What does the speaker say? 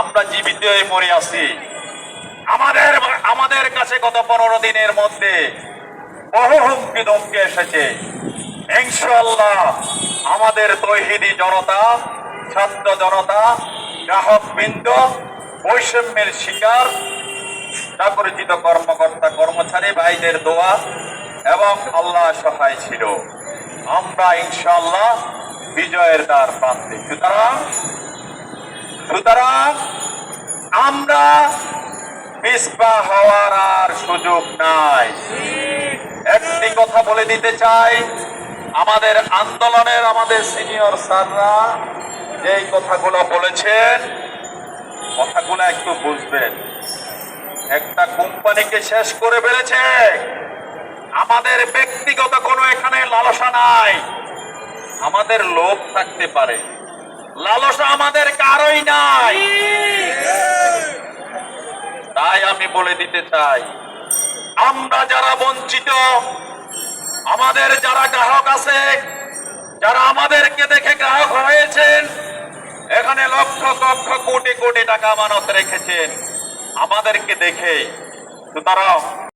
আমরা জীবিত হয়ে মরে আছি। আমাদের আমাদের কাছে গত পনেরো দিনের মধ্যে বহু হুমকি ধমকি এসেছে। ইনশাল্লাহ আমাদের তৈহিদি জনতা, ছাত্র জনতা, গ্রাহক বৃন্দ, বৈষম্যের শিকার চাকরিচিত কর্মকর্তা, কর্মচারী, ভাইদের দোয়া এবং আল্লাহ সহায় ছিল। আমরা ইনশাল্লাহ বিজয়ের দ্বার প্রান্তে। সুতরাং সুতরাং আমরা পিসপা হওয়ার আর সুযোগ নাই। একটি কথা বলে দিতে চাই, আমাদের আন্দোলনের আমাদের সিনিয়র স্যাররা যেই কথাগুলো বলেছেন, কথাগুলো একটু বুঝবেন। একটা কোম্পানিকে শেষ করে ফেলেছে। আমাদের ব্যক্তিগত কোনো এখানে লালসা নাই। আমাদের লোভ থাকতে পারে। লালসা আমাদের কারোই নাই। তাই আমি বলে দিতে চাই, আমরা যারা বঞ্চিত, আমাদের যারা গ্রাহক আছে, যারা আমাদেরকে দেখে গ্রাহক হয়েছেন, এখানে লক্ষ লক্ষ, কোটি কোটি টাকা আমানত রেখেছেন, আমাদেরকে দেখে, সুতরাং